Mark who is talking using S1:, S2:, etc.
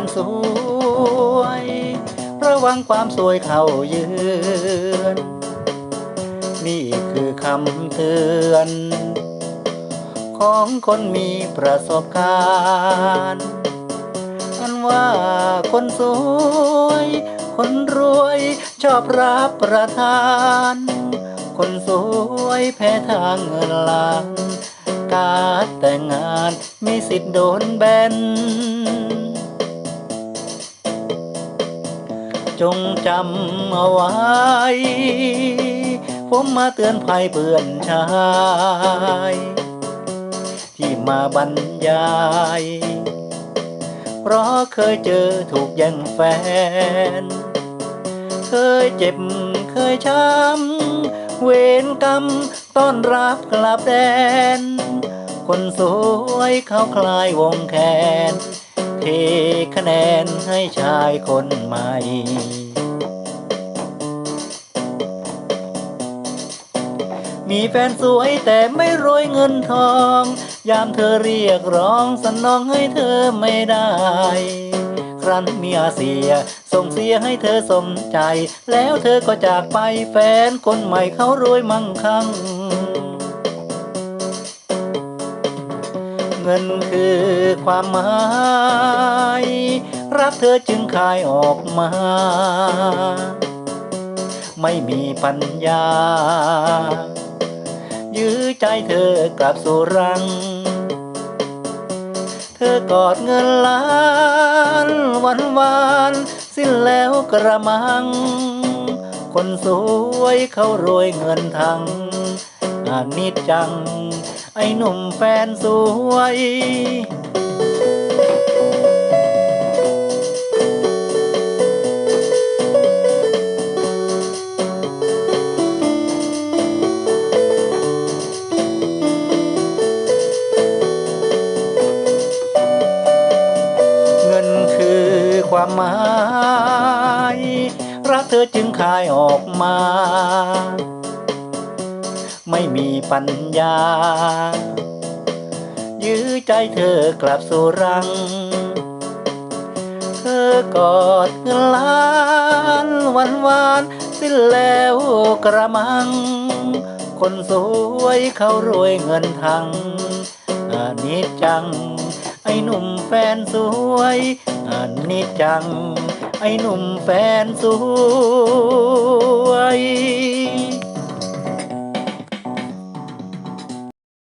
S1: นสวย ระวังความสวยเข้าเยือน นี่คือคำเตือน ของคนมีประสบการณ์อันว่าคนสวย คนรวยชอบรับประทาน คนสวยแพ้ทางเงินล้านการแต่งงานมีสิทธิ์โดนแบน จงจำเอาไว้ ผมมาเตือนภัยเพื่อนชาย ที่มาบรรยาย เพราะเคยเจอถูกแย่งแฟน เคยเจ็บเคยช้ำ เวรกรรมต้อนรับกลับแดน คนสวยเขาคลายวงแขน เทคะแนนให้ชายคนใหม่ มีแฟนสวยแต่ไม่รวยเงินทอง ยามเธอเรียกร้องสนองให้เธอไม่ได้ ครั้นเมียเสีย ส่งเสียให้เธอสมใจ แล้วเธอก็จากไปแฟนคนใหม่เขารวยมั่งคั่ง เงินคือความหมาย รักเธอจึงคายออกมา ไม่มีปัญญา ยื้อใจเธอกลับสู่รัง เธอกอดเงินล้านวันวานสิ้นแล้วกระมัง คนสวยเขารวยเงินทัง อนิจจัง ไอ้หนุ่มแฟนสวยเงินคือความหมาย รักเธอจึงคายออกมา ไม่มีปัญญา ยื้อใจเธอกลับสู่รัง เธอกอดเงินล้านวันวานสิ้นแล้วกระมัง คนสวยเขารวยเงินทังอานิจจัง ไอ้หนุ่มแฟนสวยอันนี้จัง ไอ้หนุ่มแฟนสวย